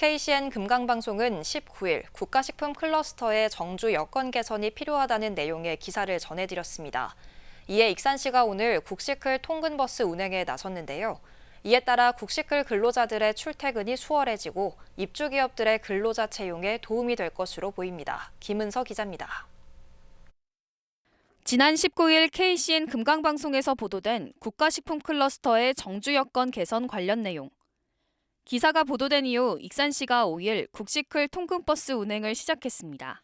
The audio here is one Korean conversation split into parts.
KCN 금강방송은 19일 국가식품 클러스터의 정주 여건 개선이 필요하다는 내용의 기사를 전해드렸습니다. 이에 익산시가 오늘 국시클 통근버스 운행에 나섰는데요. 이에 따라 국시클 근로자들의 출퇴근이 수월해지고 입주기업들의 근로자 채용에 도움이 될 것으로 보입니다. 김은서 기자입니다. 지난 19일 KCN 금강방송에서 보도된 국가식품 클러스터의 정주 여건 개선 관련 내용. 기사가 보도된 이후 익산시가 5일 국시클 통근버스 운행을 시작했습니다.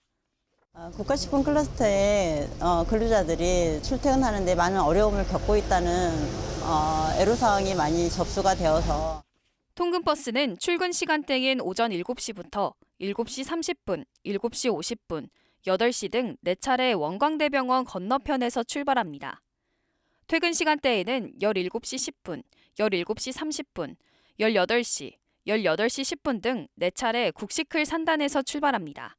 어, 국가식품 클러스터에 어, 근로자들이 출퇴근하는데 많은 어려움을 겪고 있다는 어, 애로사항이 많이 접수가 되어서 통근버스는 출근 시간대인 오전 7시부터 7시 30분, 7시 50분, 8시 등 4차례 원광대병원 건너편에서 출발합니다. 퇴근 시간대에는 17시 10분, 17시 30분, 18시, 18시 10분 등 4차례 국시클 산단에서 출발합니다.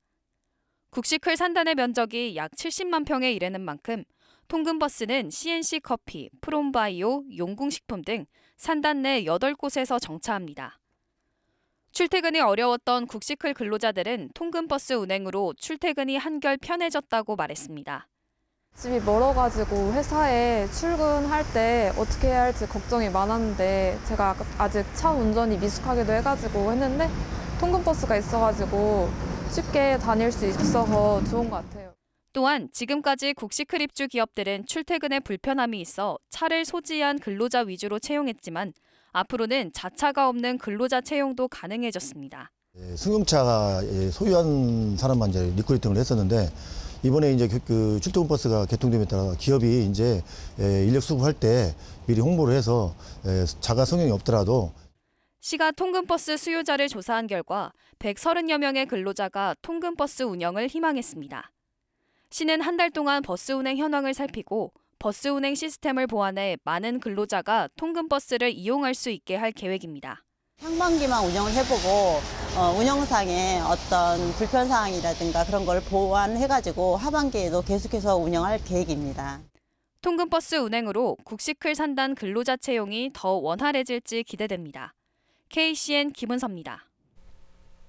국시클 산단의 면적이 약 70만 평에 이르는 만큼 통근버스는 CNC 커피, 프롬바이오, 용궁식품 등 산단 내 8곳에서 정차합니다. 출퇴근이 어려웠던 국시클 근로자들은 통근버스 운행으로 출퇴근이 한결 편해졌다고 말했습니다. 집이 멀어가지고 회사에 출근할 때 어떻게 해야 할지 걱정이 많았는데 제가 아직 차 운전이 미숙하기도 해가지고 했는데 통근버스가 있어가지고 쉽게 다닐 수 있어서 좋은 것 같아요. 또한 지금까지 국시클 입주 기업들은 출퇴근에 불편함이 있어 차를 소지한 근로자 위주로 채용했지만 앞으로는 자차가 없는 근로자 채용도 가능해졌습니다. 예, 승용차 예, 소유한 사람만 이제 리크루팅을 했었는데 이번에 이제 그- 그 출퇴근 버스가 개통됨에 따라 기업이 이제 예, 인력 수급할 때 미리 홍보를 해서 예, 자가 성형이 없더라도 시가 통근버스 수요자를 조사한 결과 130여 명의 근로자가 통근버스 운영을 희망했습니다. 시는 한 달 동안 버스 운행 현황을 살피고 버스 운행 시스템을 보완해 많은 근로자가 통근버스를 이용할 수 있게 할 계획입니다. 상반기만 운영을 해보고 어, 운영상의 어떤 불편사항이라든가 그런 걸 보완해가지고 하반기에도 계속해서 운영할 계획입니다. 통근버스 운행으로 국시클 산단 근로자 채용이 더 원활해질지 기대됩니다. KCN 김은서입니다.